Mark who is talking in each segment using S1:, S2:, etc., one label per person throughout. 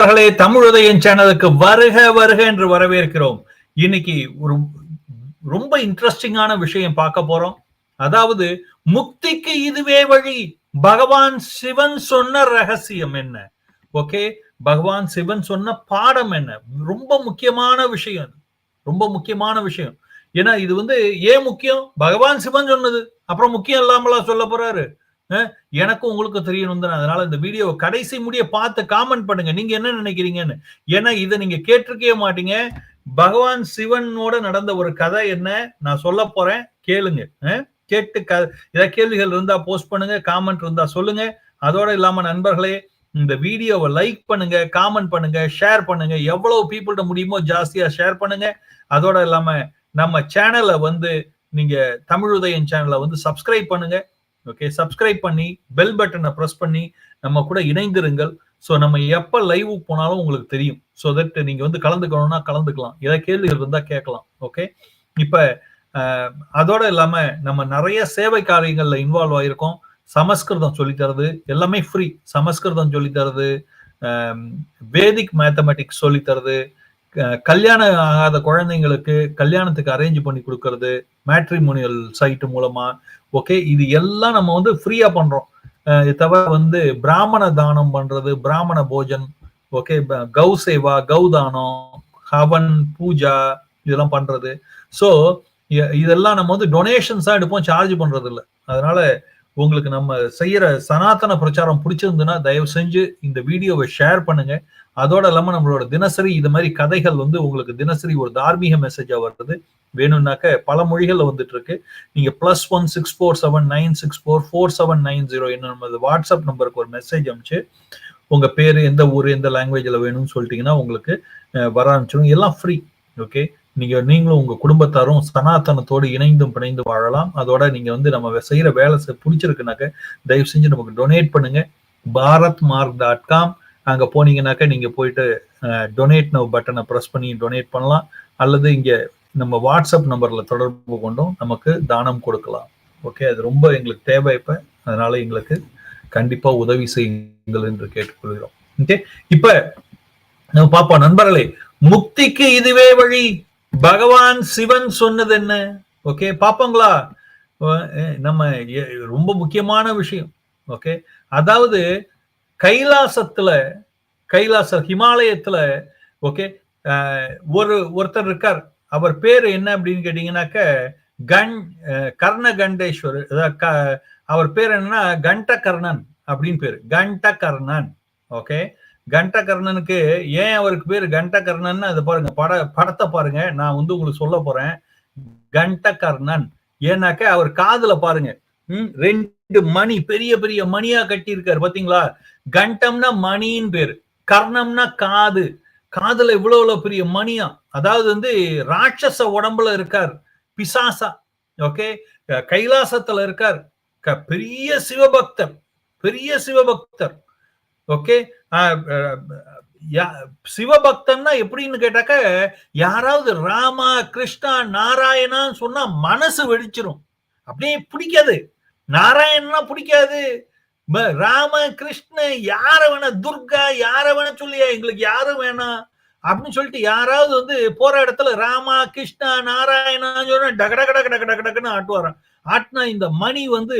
S1: நண்பர்களே தமிழுதயன் சேனலுக்கு வருக வருக என்று வரவேற்கிறோம். இன்னைக்கு ஒரு ரொம்ப இன்ட்ரெஸ்டிங்கான விஷயம் பார்க்க போறோம். அதாவது முக்திக்கு இதுவே வழி. பகவான் சிவன் சொன்ன ரகசியம் என்ன? ஓகே? பகவான் சிவன் சொன்ன பாடம் என்ன? ரொம்ப முக்கியமான விஷயம் ரொம்ப முக்கியமான விஷயம். ஏன்னா இது வந்து ஏன் முக்கியம்? பகவான் சிவன் சொன்னது. அப்புறம் முக்கியம் இல்லாமலா சொல்ல போறாரு? எனக்கும் உங்களுக்கு தெரியணும் தானே. அதனால இந்த வீடியோவை கடைசி முடிய பார்த்து காமெண்ட் பண்ணுங்க. நீங்க என்ன நினைக்கிறீங்கன்னு? ஏன்னா இதை நீங்க கேட்டிருக்கவே மாட்டீங்க. பகவான் சிவனோட நடந்த ஒரு கதை என்ன? நான் சொல்ல போறேன். கேளுங்க. கேட்டு க ஏதாவது கேள்விகள் இருந்தா போஸ்ட் பண்ணுங்க. காமெண்ட் இருந்தா சொல்லுங்க. அதோட இல்லாம நண்பர்களே இந்த வீடியோவை லைக் பண்ணுங்க காமெண்ட் பண்ணுங்க ஷேர் பண்ணுங்க. எவ்வளவு பீப்புள்கிட்ட முடியுமோ ஜாஸ்தியா ஷேர் பண்ணுங்க. அதோட இல்லாம நம்ம சேனலை வந்து நீங்க தமிழ் உதயம் சேனலை வந்து சப்ஸ்கிரைப் பண்ணுங்க. ஓகே சப்ஸ்கிரைப் பண்ணி பெல் பட்டனை ப்ரெஸ் பண்ணி நம்ம கூட இணைந்திருங்கள். ஸோ நம்ம எப்போ லைவ் போனாலும் உங்களுக்கு தெரியும். ஸோ தட் நீங்கள் வந்து கலந்துக்கணும்னா கலந்துக்கலாம். ஏதாவது கேள்விகள் இருந்தால் கேட்கலாம். ஓகே இப்போ அதோடு அதோட நம்ம நிறைய சேவை காரியங்களில் இன்வால்வ் ஆகிருக்கோம் சமஸ்கிருதம் சொல்லித்தரது எல்லாமே ஃப்ரீ சமஸ்கிருதம் சொல்லித்தரது வேதிக் மேத்தமெட்டிக்ஸ் சொல்லித்தரது கல்யாணம் ஆகாத குழந்தைங்களுக்கு கல்யாணத்துக்கு அரேஞ்ச் பண்ணி கொடுக்கறது மேட்ரிமோனியல் சைட் மூலமா. ஓகே இது எல்லாம் நம்ம வந்து ஃப்ரீயா பண்றோம். இது தவிர வந்து பிராமண தானம் பண்றது பிராமண போஜன் ஓகே கௌ சேவா கௌ தானம் ஹவன் பூஜா இதெல்லாம் பண்றது. ஸோ இதெல்லாம் நம்ம வந்து டொனேஷன்ஸா எடுப்போம் சார்ஜ் பண்றது இல்லை அதனால உங்களுக்கு நம்ம செய்யற சனாதன பிரச்சாரம் பிடிச்சிருந்துன்னா தயவு செஞ்சு இந்த வீடியோவை ஷேர் பண்ணுங்க. அதோட இல்லாம நம்மளோட தினசரி இது மாதிரி கதைகள் வந்து உங்களுக்கு தினசரி ஒரு தார்மீக மெசேஜா வருது. வேணும்னாக்க பல மொழிகள்ல வந்துட்டு இருக்கு நீங்க plus one six four seven nine six four four seven nine zero என்ன நம்ம வாட்ஸ்அப் நம்பருக்கு ஒரு மெசேஜ் அனுப்பிச்சு உங்க பேரு எந்த ஊர் எந்த லாங்குவேஜ்ல வேணும்னு சொல்லிட்டீங்கன்னா உங்களுக்கு வர ஆரம்பிச்சிடும் எல்லாம் ஃப்ரீ ஓகே நீங்க நீங்களும் உங்க குடும்பத்தாரும் சனாதனத்தோடு இணைந்தும் பிணைந்து வாழலாம். அதோட நீங்க வந்து நம்ம செய்யற வேலை செ- பிடிச்சிருக்குனாக்க தயவு செஞ்சு நமக்கு டொனேட் பண்ணுங்க. பாரத் மார்க் டாட் காம் அங்க போனீங்கன்னாக்க நீங்க போயிட்டு டொனேட் நவ் பட்டனை ப்ரெஸ் பண்ணி டொனேட் பண்ணலாம். அல்லது இங்க நம்ம வாட்ஸ்அப் நம்பர்ல தொடர்பு கொண்டும் நமக்கு தானம் கொடுக்கலாம். ஓகே அது ரொம்ப எங்களுக்கு தேவை இப்ப. அதனால எங்களுக்கு கண்டிப்பா உதவி செய்யுங்கள் என்று கேட்டுக்கொள்கிறோம். ஓகே இப்ப நம்ம பார்ப்போம். நண்பர்களே முக்திக்கு இதுவே வழி. பகவான் சிவன் சொன்னது என்ன ஓகே பாப்போங்களா நம்ம ரொம்ப முக்கியமான விஷயம். ஓகே அதாவது கைலாசத்துல கைலாச ஹிமாலயத்துல ஓகே ஒரு ஒருத்தர் இருக்கார். அவர் பேர் என்ன அப்படின்னு கேட்டீங்கன்னாக்க கண் கர்ண கர்ணகண்டேஸ்வர் அதாவது க- அவர் பேர் என்னன்னா கண்ட கர்ணன் அப்படின்னு பேரு. கண்டகர்ணன் ஓகே. கண்டகர்ணனுக்கு ஏன் அவருக்கு பேர் கண்டகர்ணன்? அது பாருங்க பட படத்தை பாருங்க. நான் வந்து உங்களுக்கு சொல்ல போறேன். கண்டகர்ணன். ஏன்னாக்க அவர் காதுல பாருங்க. ம், ரெண்டு மணி பெரிய பெரிய மணியா கட்டி இருக்காரு பாத்தீங்களா? கண்டம்னா மணின்னு பேரு. கர்ணம்னா காது. காதுல இவ்வளவு பெரிய மணியா? அதாவது வந்து ராட்சச உடம்புல இருக்கார். பிசாசா. ஓகே? கைலாசத்துல இருக்கார். க- பெரிய சிவபக்தர். பெரிய சிவபக்தர். ஓகே? சிவபக்தன்னா எப்படின்னு கேட்டாக்க யாராவது ராமா கிருஷ்ணா நாராயணான்னு சொன்னா மனசு வெடிச்சிரும். அப்படியே பிடிக்காது. நாராயணனா பிடிக்காது. ராம கிருஷ்ண யார வேணா துர்கா யார வேணா சொல்லியா எங்களுக்கு யாரும் வேணாம். அப்படின்னு சொல்லிட்டு யாராவது வந்து போற இடத்துல ராமா கிருஷ்ணா நாராயணான்னு சொன்னா டக டக டக டக டக டக்குன்னு ஆட்டுவாராம். ஆட்டினா இந்த மணி வந்து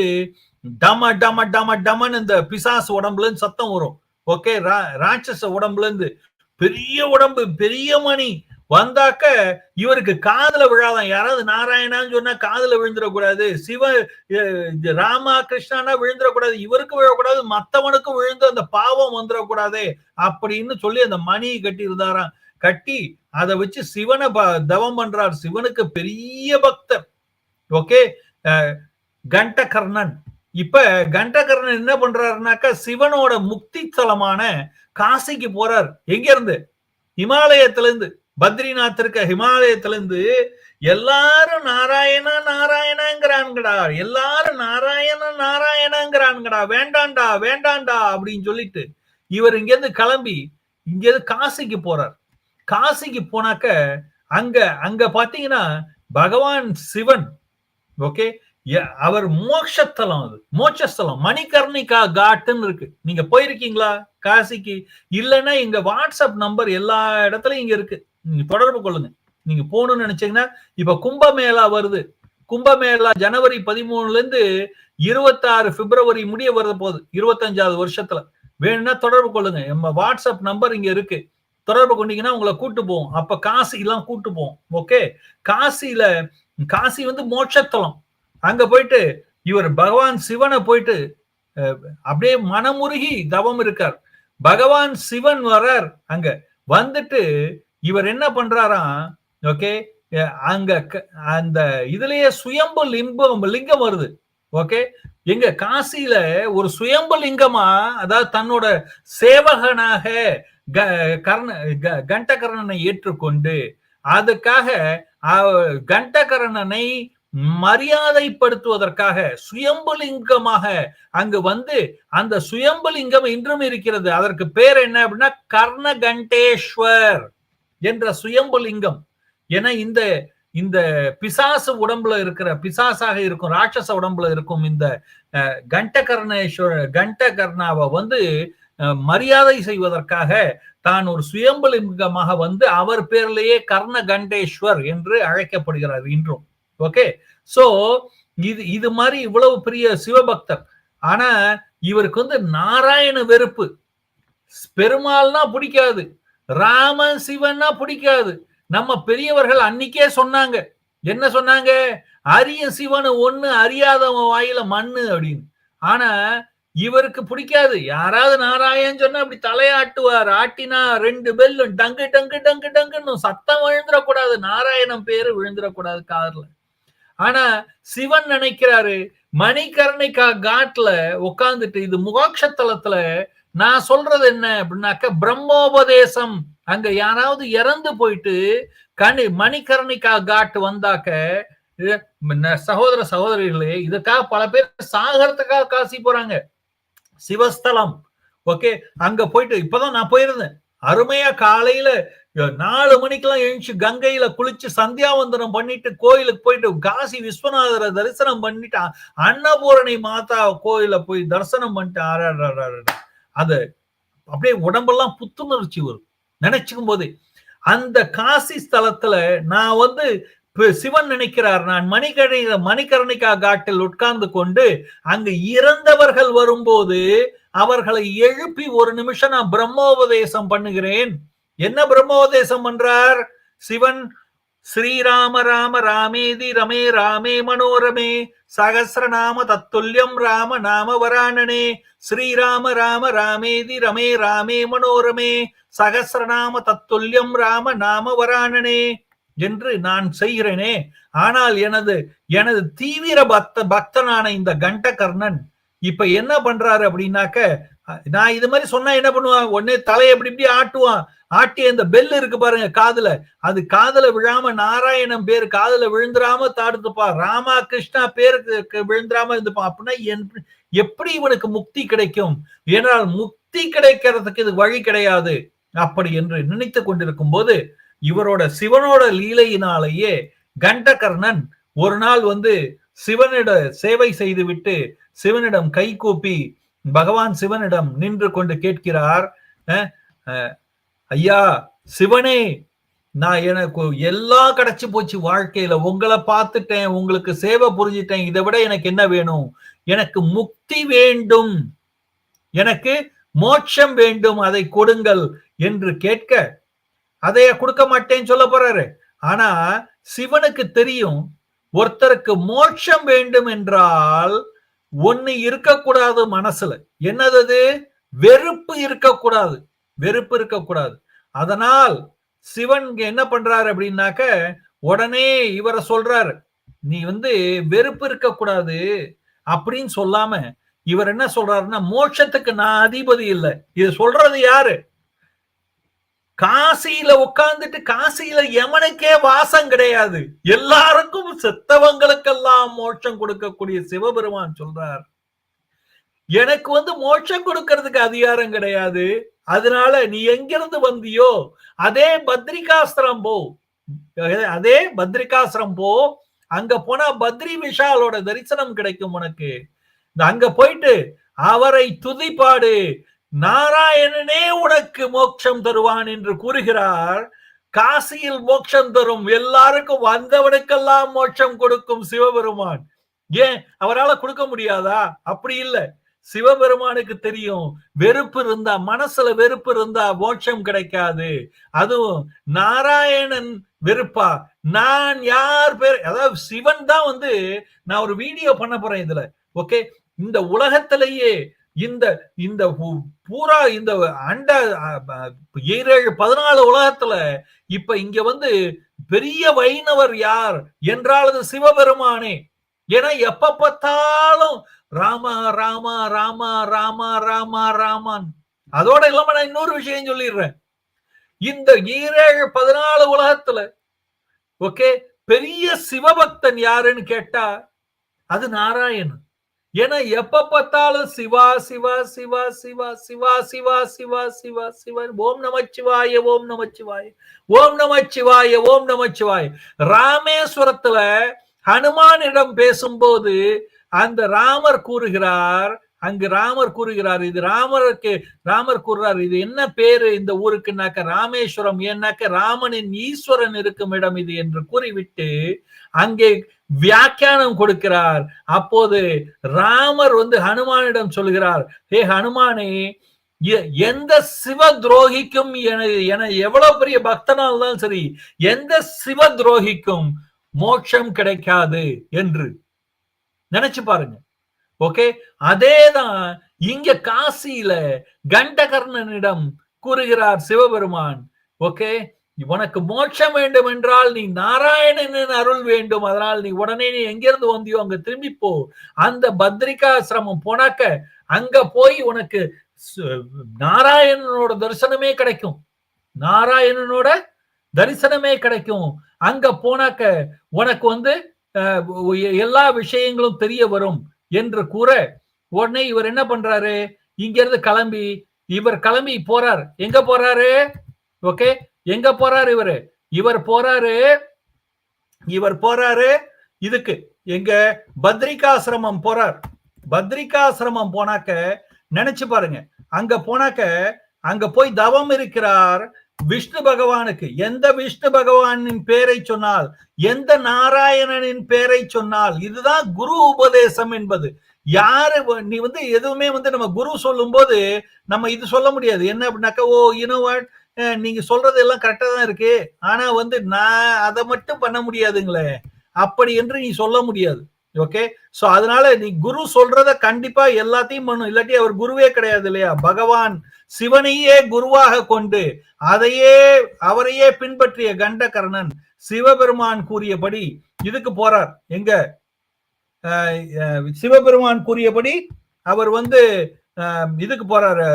S1: டம டம டம டமன்னு இந்த பிசாசு உடம்புலன்னு சத்தம் வரும். ஓகே ராட்சச உடம்புல இருந்து பெரிய உடம்பு பெரிய மணி வந்தாக்க இவருக்கு காதுல விழாதான். யாராவது நாராயணான்னு சொன்னா காதுல விழுந்துடக்கூடாது. சிவ ராமா கிருஷ்ணானா விழுந்துடக்கூடாது. இவருக்கு விழக்கூடாது. மத்தவனுக்கும் விழுந்து அந்த பாவம் வந்துடக்கூடாதே அப்படின்னு சொல்லி அந்த மணியை கட்டி இருந்தாராம் கட்டி அதை வச்சு சிவனை ப- தவம் பண்றார். சிவனுக்கு பெரிய பக்தர். ஓகே கண்டகர்ணன். இப்ப கண்டகரன் என்ன பண்றாருனாக்கா சிவனோட முக்தி தலமான காசிக்கு போறார். எங்க இருந்து ஹிமாலயத்துல இருந்து பத்ரிநாத் இருக்க ஹிமாலயத்துல இருந்து எல்லாரும் நாராயணா நாராயணாங்கிறான்கடா. எல்லாரும் நாராயணா நாராயணாங்கிறான்கடா. வேண்டாண்டா வேண்டாண்டா அப்படின்னு சொல்லிட்டு இவர் இங்க இருந்து கிளம்பி இங்க இருந்து காசிக்கு போறார். காசிக்கு போனாக்க அங்க அங்க பாத்தீங்கன்னா பகவான் சிவன். ஓகே? அவர் மோட்சத்தலம் அது. மோட்சஸ்தலம். மணிகர்ணிகா காட்டுன்னு இருக்கு. நீங்க போயிருக்கீங்களா? காசிக்கு. இல்லைன்னா எங்க வாட்ஸ்அப் நம்பர் எல்லா இடத்துலயும் இங்க இருக்கு. நீங்க தொடர்பு கொள்ளுங்க. நீங்க போகணும்னு நினைச்சீங்கன்னா இப்ப கும்பமேளா வருது. கும்பமேளா ஜனவரி பதிமூணுல இருந்து இருபத்தாறு பிப்ரவரி முடிய வருது போகுது இருபத்தஞ்சாவது வருஷத்துல. வேணும்னா தொடர்பு கொள்ளுங்க. நம்ம வாட்ஸ்அப் நம்பர் இங்க இருக்கு. தொடர்பு கொண்டீங்கன்னா உங்களை கூட்டு போவோம். அப்ப காசி எல்லாம் கூட்டு போவோம். ஓகே? காசியில காசி வந்து மோட்சத்தலம். அங்க போயிட்டு இவர் பகவான் சிவனை போயிட்டு அப்படியே மனமுருகி தவம் இருக்கார். பகவான் சிவன் வரார் அங்க. வந்துட்டு இவர் என்ன பண்றாராம்? ஓகே அங்க க- அந்த இதுலயே சுயம்பு லிம்பம் லிங்கம் வருது. ஓகே எங்க காசியில ஒரு சுயம்பு லிங்கமா அதாவது தன்னோட சேவகனாக க- கர்ண க- ஏற்றுக்கொண்டு அதுக்காக கண்டகரணனை மரியாதைப்படுத்துவதற்காக சுயம்புலிங்கமாக அங்கு வந்து அந்த சுயம்புலிங்கம் இன்றும் இருக்கிறது. அதற்கு பேர் என்ன அப்படின்னா கர்ணகண்டேஸ்வர் என்ற சுயம்புலிங்கம். என இந்த இந்த பிசாசு உடம்புல இருக்கிற பிசாசாக இருக்கும் ராட்சச உடம்புல இருக்கும் இந்த அஹ், கண்டகர்ணேஸ்வர கண்டகர்ணாவை வந்து அஹ், மரியாதை செய்வதற்காக தான் ஒரு சுயம்புலிங்கமாக வந்து அவர் பேர்லேயே கர்ண கண்டேஸ்வர் என்று அழைக்கப்படுகிறார் இன்றும். ஓகே சோ இது இது மாதிரி இவ்வளவு பெரிய சிவபக்தர். ஆனா இவருக்கு வந்து நாராயண வெறுப்பு. பெருமாள்னா பிடிக்காது. ராமன் சிவன்னா பிடிக்காது. நம்ம பெரியவர்கள் அன்னைக்கே சொன்னாங்க. என்ன சொன்னாங்க? அரிய சிவனு ஒண்ணு அறியாதவன் வாயில மண்ணு அப்படின்னு. ஆனா இவருக்கு பிடிக்காது. யாராவது நாராயணன் சொன்னா அப்படி தலையாட்டுவார். ஆட்டினா ரெண்டு பெல்லும் டங்கு டங்கு டங்கு டங்குன்னு சத்தம் விழுந்துடக்கூடாது நாராயணன் பேரு விழுந்துடக்கூடாது காதுல. ஆனா சிவன் நினைக்கிறாரு மணிகர்ணிகா காட்ல உட்காந்துட்டு இது முகாட்சத்தலத்துல நான் சொல்றது என்ன அப்படின்னாக்க பிரம்மோபதேசம். அங்க யாராவது இறந்து போயிட்டு கணி மணிகரணிக்கா காட் வந்தாக்க சகோதர சகோதரிகளே இதுக்காக பல பேர் சாகரத்துக்காக காசி போறாங்க. சிவஸ்தலம். ஓகே? அங்க போயிட்டு இப்பதான் நான் போயிருந்தேன். அருமையா காலையில நாலு மணிக்கெல்லாம் எழுந்துச்சு கங்கையில குளிச்சு சந்தியாவந்தனம் பண்ணிட்டு கோயிலுக்கு போயிட்டு காசி விஸ்வநாதரை தரிசனம் பண்ணிட்டு அன்னபூரணி மாதா கோயில போய் தரிசனம் பண்ணிட்டு ஆறாடு அது அப்படியே உடம்பெல்லாம் புத்துணர்ச்சி வரும். நினைச்சுக்கும் போது அந்த காசி ஸ்தலத்துல நான் வந்து சிவன் நினைக்கிறார். நான் மணிக்கணி மணிகரணிகா காட்டில் உட்கார்ந்து கொண்டு அங்கு இறந்தவர்கள் வரும்போது அவர்களை எழுப்பி ஒரு நிமிஷம் நான் பிரம்மோபதேசம் பண்ணுகிறேன். என்ன பிரம்மோபதேசம் பண்றார்? சிவன் ஸ்ரீராம ராம ராமேதி ரமே ராமே மனோரமே சகசிரநாம தத்துல்யம் ராம நாம வராணனே ஸ்ரீராம ராம ராமேதி ரமே ராமே மனோரமே சகசிரநாம தத்துல்யம் ராம நாம வராணனே என்று நான் செய்கிறேனே. ஆனால் எனது எனது தீவிர பக்த பக்தனான இந்த கண்டகர்ணன் இப்ப என்ன பண்றாரு அப்படின்னாக்க நான் இது மாதிரி சொன்னா என்ன பண்ணுவான்? உடனே தலையை எப்படி இப்படி ஆட்டுவான். ஆட்டி அந்த பெல் இருக்கு பாருங்க காதுல. அது காதுல விழாம நாராயணன் பேர் காதுல விழுந்துராம தாடுத்துப்பா ராமா கிருஷ்ணா பேருக்கு விழுந்துராம இருந்துப்பான் அப்படின்னா என்- எப்படி இவனுக்கு முக்தி கிடைக்கும்? ஏனால் முக்தி கிடைக்கிறதுக்கு இது வழி கிடையாது. அப்படி என்று நினைத்து கொண்டிருக்கும் போது இவரோட சிவனோட லீலையினாலேயே கண்டகர்ணன் ஒரு நாள் வந்து சிவனிட சேவை செய்துவிட்டு சிவனிடம் கை கூப்பி பகவான் சிவனிடம் நின்று கொண்டு கேட்கிறார் ஐயா சிவனே நான் எனக்கு எல்லாம் கிடைச்சு போச்சு வாழ்க்கையில. உங்களை பார்த்துட்டேன் உங்களுக்கு சேவை புரிஞ்சிட்டேன். இதை விட எனக்கு என்ன வேணும்? எனக்கு முக்தி வேண்டும். எனக்கு மோட்சம் வேண்டும். அதை கொடுங்கள் என்று கேட்க அதை கொடுக்க மாட்டேன்னு சொல்ல போறாரு. ஆனா சிவனுக்கு தெரியும் ஒருத்தருக்கு மோட்சம் வேண்டும் என்றால் ஒன்னு இருக்கக்கூடாது மனசுல. என்னது வெறுப்பு இருக்கக்கூடாது. வெறுப்பு இருக்கக்கூடாது. அதனால் சிவன் இங்க என்ன பண்றாரு அப்படின்னாக்க உடனே இவரை சொல்றாரு நீ வந்து வெறுப்பு இருக்கக்கூடாது அப்படின்னு சொல்லாம இவர் என்ன சொல்றாருன்னா மோட்சத்துக்கு நான் அதிபதி இல்லை. இது சொல்றது யாரு? காசியில உட்கார்ந்துட்டு காசியில எவனுக்கே வாசம் கிடையாது. எல்லாருக்கும் செத்தவங்களுக்கெல்லாம் மோட்சம் கொடுக்கக்கூடிய சிவபெருமான் சொல்றார். எனக்கு வந்து மோட்சம் கொடுக்கறதுக்கு அதிகாரம் கிடையாது. அதனால நீ எங்கிருந்து வந்தியோ அதே பத்ரிகாஸ்திரம் போ. அதே பத்ரிகாஸ்திரம் போ. அங்க போனா பத்ரி விஷாலோட தரிசனம் கிடைக்கும் உனக்கு. அங்க போயிட்டு அவரை துதிப்பாடு. நாராயணனே உனக்கு மோட்சம் தருவான் என்று கூறுகிறார். காசியில் மோட்சம் தரும். எல்லாருக்கும் வந்தவனுக்கெல்லாம் மோட்சம் கொடுக்கும் சிவபெருமான். ஏன்? அவரால் கொடுக்க முடியாதா? அப்படி இல்லை. சிவபெருமானுக்கு தெரியும். வெறுப்பு இருந்தா மனசுல வெறுப்பு இருந்தா மோட்சம் கிடைக்காது. அதுவும் நாராயணன் வெறுப்பா. நான் யார் பேர் அதாவது சிவன் தான் வந்து நான் ஒரு வீடியோ பண்ண போறேன் இதுல. ஓகே? இந்த உலகத்திலேயே இந்த இந்த பூரா இந்த அண்ட ஏழு பதினாலு உலகத்துல இப்ப இங்க வந்து பெரிய வைணவர் யார் என்றால் அது சிவபெருமானே. ஏன்னா எப்ப பார்த்தாலும் ராமா ராமா ராமா ராமா ராமா ராமான். அதோட இல்லாம நான் இன்னொரு விஷயம் சொல்லிடுறேன். இந்த ஈரேழு பதினாலு உலகத்துல ஓகே பெரிய சிவபக்தன் யாருன்னு கேட்டா அது நாராயணன். ஏன்னா எப்ப பார்த்தாலும் சிவா சிவா சிவா சிவா சிவா சிவா சிவா சிவா சிவா ஓம் நமச்சிவாய ஓம் நமச்சிவாய ஓம் நமச்சிவாய ஓம் நமச்சிவாய. ராமேஸ்வரத்துல ஹனுமானிடம் பேசும்போது அந்த ராமர் கூறுகிறார். அங்கு ராமர் கூறுகிறார். இது ராமருக்கு ராமர் கூறுறார் இது என்ன பேரு? இந்த ஊருக்குனாக்க ராமேஸ்வரம். ஏன்னாக்க? ராமனின் ஈஸ்வரன் இருக்கும் இடம் இது என்று கூறிவிட்டு அங்கே வியாக்கியானம் கொடுக்கிறார். அப்போது ராமர் வந்து ஹனுமானிடம் சொல்கிறார் ஹே ஹனுமானே எந்த சிவ துரோகிக்கும் என என எவ்வளவு பெரிய பக்தனா இருந்தாலும் சரி எந்த சிவ துரோகிக்கும் மோட்சம் கிடைக்காது என்று நினைச்சு பாருங்க. ஓகே அதேதான் இங்க காசியில கண்டகர்ணனிடம் கூறுகிறார் சிவபெருமான். ஓகே உனக்கு மோட்சம் வேண்டும் என்றால் நீ நாராயணனின் அருள் வேண்டும். அதனால் நீ உடனே நீ எங்கிருந்து வந்தியோ அங்க திரும்பி போ. அந்த பத்ரிகாசிரமம் போனாக்க அங்க போய் உனக்கு நாராயணனோட தரிசனமே கிடைக்கும். நாராயணனோட தரிசனமே கிடைக்கும். அங்க போனாக்க உனக்கு வந்து எல்லா விஷயங்களும் தெரிய வரும் என்று கூற உடனே இவர் என்ன பண்றாரு? இங்க இருந்து கிளம்பி இவர் கிளம்பி போறார். எங்க போறாரு? ஓகே எங்க போறாரு இவரு? இவர் போறாரு இவர் போறாரு இதுக்கு எங்க பத்ரிகாசிரமம் போறார். பத்ரிகாசிரமம் போனாக்க நினைச்சு பாருங்க. அங்க போனாக்க அங்க போய் தவம் இருக்கிறார். விஷ்ணு பகவானுக்கு. எந்த விஷ்ணு பகவானின் பேரை சொன்னால் எந்த நாராயணனின் பேரை சொன்னால் இதுதான் குரு உபதேசம் என்பது. யாரு நீ வந்து எதுவுமே வந்து நம்ம குரு சொல்லும் போது நம்ம இது சொல்ல முடியாது. என்ன அப்படின்னாக்கா ஓ யூனோவாட் நீங்க சொல்றது எல்லாம் கரெக்டா தான் இருக்கு. ஆனா வந்து நான் அதை மட்டும் பண்ண முடியாதுங்களே. அப்படி என்று நீ சொல்ல முடியாது. ஓகே சோ அதனால நீ குரு சொல்றத கண்டிப்பா எல்லாத்தையும் பண்ணும் இல்லாட்டி அவர் குருவே கிடையாது இல்லையா? பகவான் சிவனையே குருவாக கொண்டு அதையே அவரையே பின்பற்றிய கண்டகர்ணன் சிவபெருமான் கூறியபடி இதுக்கு போறார். எங்க? சிவபெருமான் கூறியபடி அவர் வந்து இதுக்கு போறாரு.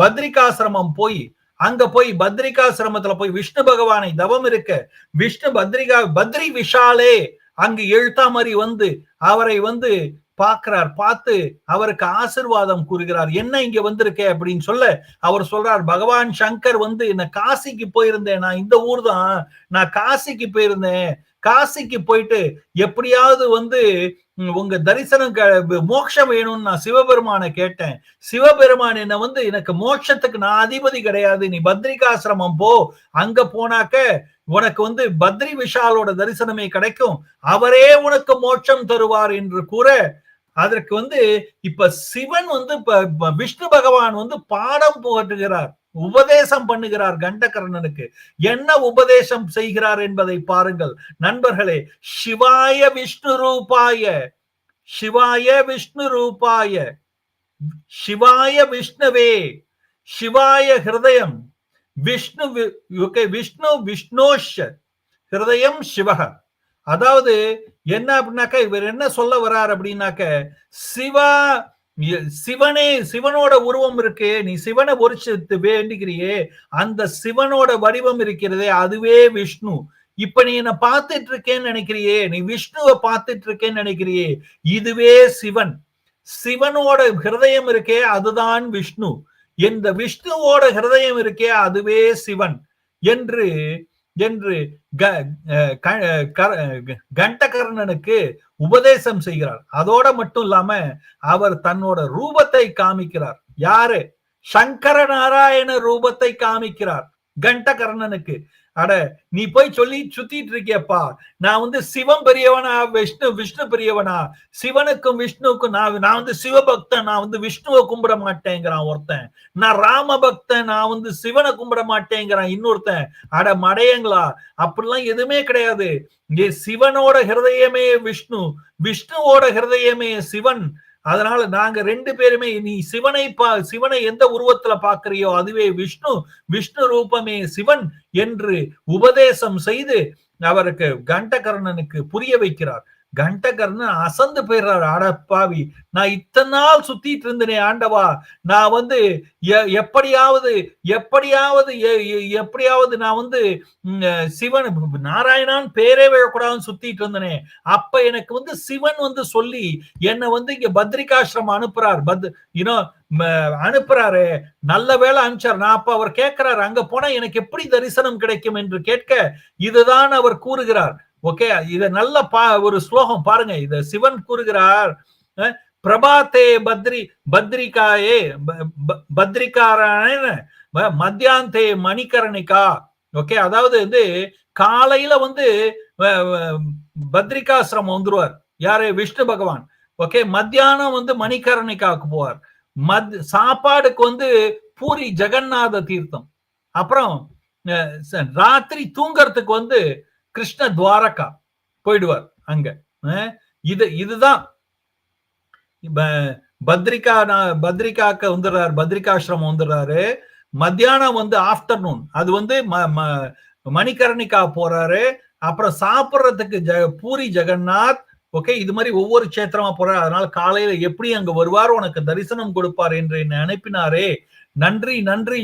S1: பத்ரிகாசிரமம் போய் அங்க போய் பத்ரிகாசிரமத்துல போய் விஷ்ணு பகவானை தவம் இருக்க விஷ்ணு பத்ரிகா பத்ரி விஷாலே அங்கு எழுத்தா மாதிரி வந்து அவரை வந்து பார்க்கிறார் பார்த்து அவருக்கு ஆசிர்வாதம் கூறுகிறார். என்ன இங்க வந்திருக்கே? அப்படின்னு சொல்ல அவர் சொல்றார் பகவான் சங்கர் வந்து என்ன காசிக்கு போயிருந்தேன். நான் இந்த ஊர் தான். நான் காசிக்கு போயிருந்தேன். காசிக்கு போயிட்டு எப்படியாவது வந்து உங்க தரிசனம் மோட்சம் வேணும்னு நான் சிவபெருமானை கேட்டேன். சிவபெருமான் என்ன வந்து எனக்கு மோட்சத்துக்கு நான் அதிபதி கிடையாது. நீ பத்ரிகாசிரமம் போ. அங்க போனாக்க உனக்கு வந்து பத்ரி விஷாலோட தரிசனமே கிடைக்கும். அவரே உனக்கு மோட்சம் தருவார் என்று கூற அதற்கு வந்து இப்ப சிவன் வந்து விஷ்ணு பகவான் வந்து பாடம் புகட்டுகிறார் உபதேசம் பண்ணுகிறார் கண்டகர்ணனுக்கு. என்ன உபதேசம் செய்கிறார் என்பதை பாருங்கள். நண்பர்களே சிவாய விஷ்ணு ரூபாய சிவாய விஷ்ணு ரூபாய சிவாய விஷ்ணுவே சிவாய ஹிருதயம் விஷ்ணு ஓகே விஷ்ணு விஷ்ணோஷ ஹிருதயம் சிவக அதாவது என்ன அப்படின்னாக்கா இவர் என்ன சொல்ல வர்றார் அப்படின்னாக்க சிவா சிவனே சிவனோட உருவம் இருக்கு நீ சிவனை பொறிச்சு வேண்டிக்கிறியே அந்த சிவனோட வடிவம் இருக்கிறதே அதுவே விஷ்ணு. இப்ப நீ என்ன பார்த்துட்டு இருக்கேன்னு நினைக்கிறியே நீ விஷ்ணுவை பார்த்துட்டு இருக்கேன்னு நினைக்கிறியே இதுவே சிவன். சிவனோட ஹிருதயம் இருக்கே அதுதான் விஷ்ணு. இந்த விஷ்ணுவோட ஹிருதயம் இருக்கே அதுவே சிவன் என்று என்று கண்டகர்ணனுக்கு உபதேசம் செய்கிறார். அதோட மட்டும் இல்லாம அவர் தன்னோட ரூபத்தை காமிக்கிறார். யாரு? சங்கர நாராயண ரூபத்தை காமிக்கிறார் கண்டகர்ணனுக்கு. அட நீ போய் சொல்லி சுத்திட்டு இருக்கியப்பா. நான் வந்து சிவம் பெரியவனா விஷ்ணு விஷ்ணு பெரியவனா. சிவனுக்கும் விஷ்ணுவுக்கும் நான் நான் வந்து சிவபக்தன் நான் வந்து விஷ்ணுவை கும்பிட மாட்டேங்கிறான் ஒருத்தன். நான் ராம பக்தன் நான் வந்து சிவனை கும்பிட மாட்டேங்கிறான் இன்னொருத்தன். அட மடையங்களா அப்படிலாம் எதுவுமே கிடையாது. இங்கே சிவனோட ஹிருதயமே விஷ்ணு. விஷ்ணுவோட ஹிருதயமே சிவன். அதனால நாங்க ரெண்டு பேருமே நீ சிவனை பா சிவனை எந்த உருவத்துல பாக்குறியோ அதுவே விஷ்ணு விஷ்ணு ரூபமே சிவன் என்று உபதேசம் செய்து அவருக்கு கண்டகர்ணனுக்கு புரிய வைக்கிறார். கண்டகர்னு அசந்து போயிடுறாரு அடப்பாவி நான் இத்தனை நாள் சுத்திட்டு இருந்தேனே ஆண்டவா நான் வந்து எப்படியாவது எப்படியாவது எப்படியாவது நான் வந்து சிவன் நாராயணான் பேரே விழக்கூடாதுன்னு சுத்திட்டு இருந்தனே அப்ப எனக்கு வந்து சிவன் வந்து சொல்லி என்னை வந்து இங்க பத்ரிகாசிரமம் அனுப்புறார் பத் யூனோ அனுப்புறாரு நல்ல வேலை அனுப்பிச்சார். நான் அப்ப அவர் கேட்கிறாரு அங்க போனா எனக்கு எப்படி தரிசனம் கிடைக்கும்? என்று கேட்க இதுதான் அவர் கூறுகிறார். ஓகே? இத நல்ல பா ஒரு ஸ்லோகம் பாருங்க. இத சிவன் கூறுகிறார் பிரபாத்தே பத்ரி பத்ரிகாயே பத்ரிகாரான மத்தியாந்தே மணிகரணிகா. ஓகே? அதாவது வந்து காலையில வந்து பத்ரிகாசிரமம் வந்துருவார். யாரு? விஷ்ணு பகவான். ஓகே? மத்தியானம் வந்து மணிகரணிகாவுக்கு போவார். மத் சாப்பாடுக்கு வந்து பூரி ஜெகநாத தீர்த்தம். அப்புறம் ராத்திரி தூங்கறதுக்கு வந்து கிருஷ்ண துவாரகா போயிடுவார் அங்க. இது இதுதான். பத்ரிகா பத்ரிகாக்க வந்துடுறாரு பத்ரிகாசிரமம் வந்துடுறாரு. மத்தியானம் வந்து ஆஃப்டர்நூன். அது வந்து மணிகரணிக்கா போறாரு. அப்புறம் சாப்பிட்றதுக்கு ஜ பூரி ஜெகநாத். ஓகே இது மாதிரி ஒவ்வொரு கஷேத்திரமா போறாரு. அதனால காலையில எப்படி அங்க வருவார் உனக்கு தரிசனம் கொடுப்பார் என்று என்னை அனுப்பினாரே. நன்றி நன்றி.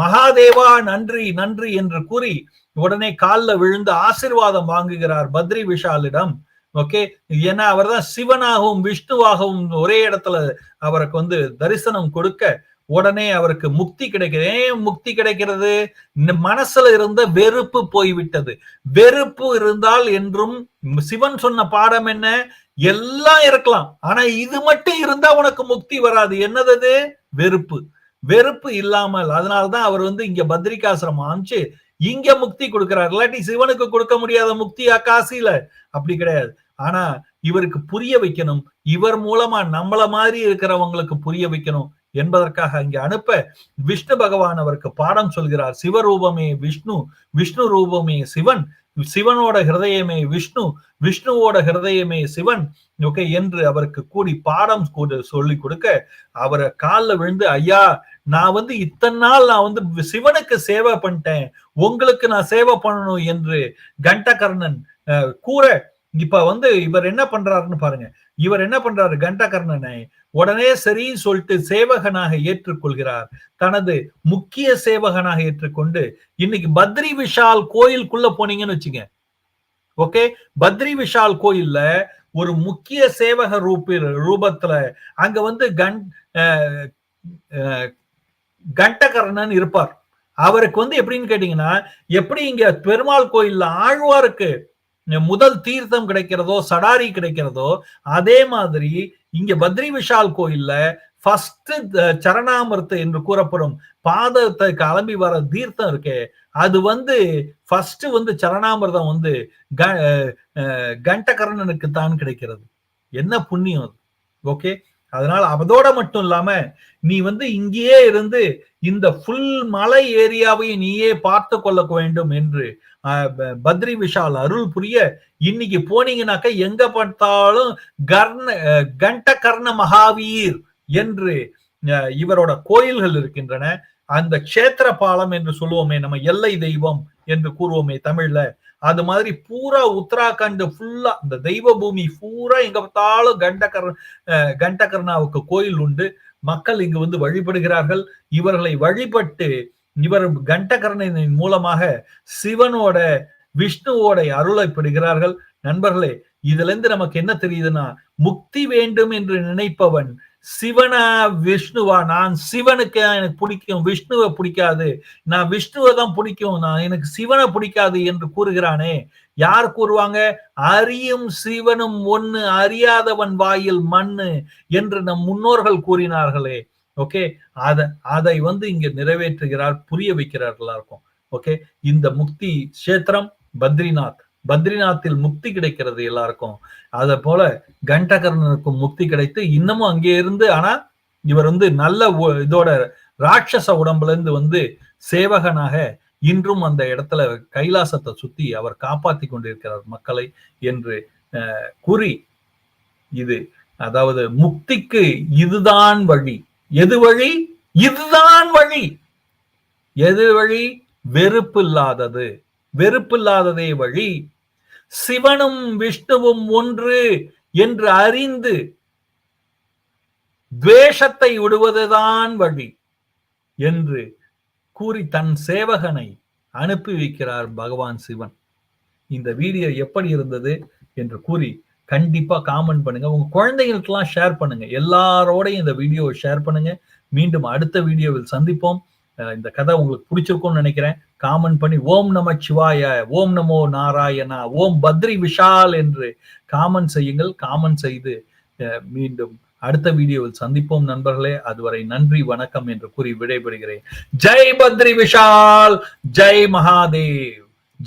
S1: மகாதேவா நன்றி நன்றி என்று கூறி உடனே காலில் விழுந்து ஆசிர்வாதம் வாங்குகிறார் பத்ரி விஷாலிடம். ஓகே? ஏன்னா அவர் தான் சிவனாகவும் விஷ்ணுவாகவும் ஒரே இடத்துல அவருக்கு வந்து தரிசனம் கொடுக்க உடனே அவருக்கு முக்தி கிடைக்கிறது ஏன் முக்தி கிடைக்கிறது? மனசுல இருந்த வெறுப்பு போய்விட்டது. வெறுப்பு இருந்தால் என்றும் சிவன் சொன்ன பாடம் என்ன? எல்லாம் இருக்கலாம். ஆனா இது மட்டும் இருந்தா உனக்கு முக்தி வராது. என்னது வெறுப்பு. வெறுப்பு இல்லாமல். அதனால்தான் அவர் வந்து இங்க பத்ரிகாசிரமம் அமைச்சு இங்க முக்தி கொடுக்கிறார். இல்லாட்டி சிவனுக்கு கொடுக்க முடியாத முக்தியா காசில அப்படி கிடையாது. ஆனா இவருக்கு புரிய வைக்கணும். இவர் மூலமா நம்மள மாதிரி இருக்கிறவங்களுக்கு புரிய வைக்கணும் என்பதற்காக அங்கே அனுப்ப விஷ்ணு பகவான் அவருக்கு பாடம் சொல்கிறார். சிவரூபமே விஷ்ணு விஷ்ணு ரூபமே சிவன் சிவனோட ஹிருதயமே விஷ்ணு விஷ்ணுவோட ஹிருதயமே சிவன் ஓகே என்று அவருக்கு கூடி பாடம் சொல்லி கொடுக்க அவரை காலில் விழுந்து ஐயா நான் வந்து இத்தனை நாள் நான் வந்து சிவனுக்கு சேவை பண்ணிட்டேன். உங்களுக்கு நான் சேவை பண்ணணும் என்று கண்டகர்ணன் கூற இப்ப வந்து இவர் என்ன பண்றாருன்னு பாருங்க. இவர் என்ன பண்றாரு? கண்டகர்ணனை உடனே சரின்னு சொல்லிட்டு சேவகனாக ஏற்றுக்கொள்கிறார். தனது முக்கிய சேவகனாக ஏற்றுக்கொண்டு இன்னைக்கு பத்ரி விஷால் கோயிலுக்குள்ள போனீங்கன்னு வச்சுங்க. ஓகே? பத்ரி விஷால் கோயில்ல ஒரு முக்கிய சேவக ரூப ரூபத்துல அங்க வந்து கண் கண்டகர்ணன் இருப்பார். அவருக்கு வந்து எப்படின்னு கேட்டீங்கன்னா எப்படி இங்க பெருமாள் கோயில்ல ஆழ்வாருக்கு முதல் தீர்த்தம் கிடைக்கிறதோ சடாரி கிடைக்கிறதோ அதே மாதிரி இங்க பத்ரி விஷால் கோயில்ல ஃபர்ஸ்ட் சரணாமிர்த்து என்று கூறப்படும் பாதத்தை கிளம்பி வர தீர்த்தம் இருக்கே அது வந்து ஃபர்ஸ்ட் வந்து சரணாமிர்தம் வந்து கண்டகரணனுக்கு தான் கிடைக்கிறது. என்ன புண்ணியம் அது? ஓகே அதனால அதோட மட்டும் இல்லாம நீ வந்து இங்கேயே இருந்து இந்த ஃபுல் மலை ஏரியாவையும் நீயே பார்த்து கொள்ள வேண்டும் என்று பத்ரி விஷால் அருள் புரிய இன்னைக்கு போனீங்கன்னாக்க எங்க பார்த்தாலும் கர்ண கண்ட கர்ண மகாவீர் என்று இவரோட கோயில்கள் இருக்கின்றன. அந்த கஷேத்திர பாலம் என்று சொல்லுவோமே நம்ம எல்லை தெய்வம் என்று கூறுவோமே தமிழ்ல. அது மாதிரி பூரா உத்தராகண்ட் ஃபுல்லா இந்த தெய்வ பூமி பூரா எங்க பார்த்தாலும் கண்டகர் கண்டகர்ணாவுக்கு கோயில் உண்டு. மக்கள் இங்கு வந்து வழிபடுகிறார்கள். இவர்களை வழிபட்டு இவர் கண்டகர்ணனின் மூலமாக சிவனோட விஷ்ணுவோட அருளை பெறுகிறார்கள். நண்பர்களே இதுல இருந்து நமக்கு என்ன தெரியுதுன்னா முக்தி வேண்டும் என்று நினைப்பவன் சிவனா விஷ்ணுவா? நான் சிவனுக்கு எனக்கு பிடிக்கும். விஷ்ணுவை பிடிக்காது. நான் விஷ்ணுவை தான் பிடிக்கும். நான் எனக்கு சிவனை பிடிக்காது என்று கூறுகிறானே. யார் கூறுவாங்க? அறியும் சிவனும் ஒன்னு அறியாதவன் வாயில் மண்ணு என்று நம் முன்னோர்கள் கூறினார்களே. ஓகே? அதை அதை வந்து இங்க நிறைவேற்றுகிறார் புரிய வைக்கிறார்களா இருக்கும் ஓகே? இந்த முக்தி கஷேத்திரம் பத்ரிநாத். பத்ரிநாத்தில் முக்தி கிடைக்கிறது எல்லாருக்கும். அத போல கண்டகர்ணனுக்கும் முக்தி கிடைத்து இன்னமும் அங்கே இருந்து ஆனா இவர் வந்து நல்ல இதோட ராட்சச உடம்புல இருந்து வந்து சேவகனாக இன்றும் அந்த இடத்துல கைலாசத்தை சுத்தி அவர் காப்பாத்தி கொண்டிருக்கிறார் மக்களை என்று அஹ், கூறி இது. அதாவது முக்திக்கு இதுதான் வழி. எது வழி? இதுதான் வழி. எது வழி? வெறுப்பில்லாதது வெறுப்பில்லாததே வழி. சிவனும் விஷ்ணுவும் ஒன்று என்று அறிந்து துவேஷத்தை விடுவதுதான் வழி என்று கூறி தன் சேவகனை அனுப்பி வைக்கிறார் பகவான் சிவன். இந்த வீடியோ எப்படி இருந்தது என்று கூறி கண்டிப்பா காமெண்ட் பண்ணுங்க. உங்க குழந்தைகளுக்கெல்லாம் ஷேர் பண்ணுங்க. எல்லாரோடையும் இந்த வீடியோவை ஷேர் பண்ணுங்க. மீண்டும் அடுத்த வீடியோவில் சந்திப்போம். இந்த கதை உங்களுக்கு பிடிச்சிருக்கும்னு நினைக்கிறேன். காமன் பண்ணி ஓம் நம சிவாய ஓம் நமோ நாராயணா ஓம் பத்ரி விஷால் என்று காமன் செய்யுங்கள் காமன் செய்து அஹ் மீண்டும் அடுத்த வீடியோவில் சந்திப்போம் நண்பர்களே. அதுவரை நன்றி வணக்கம் என்று கூறி விடைபெறுகிறேன். ஜெய் பத்ரி விஷால் ஜெய் மகாதேவ்.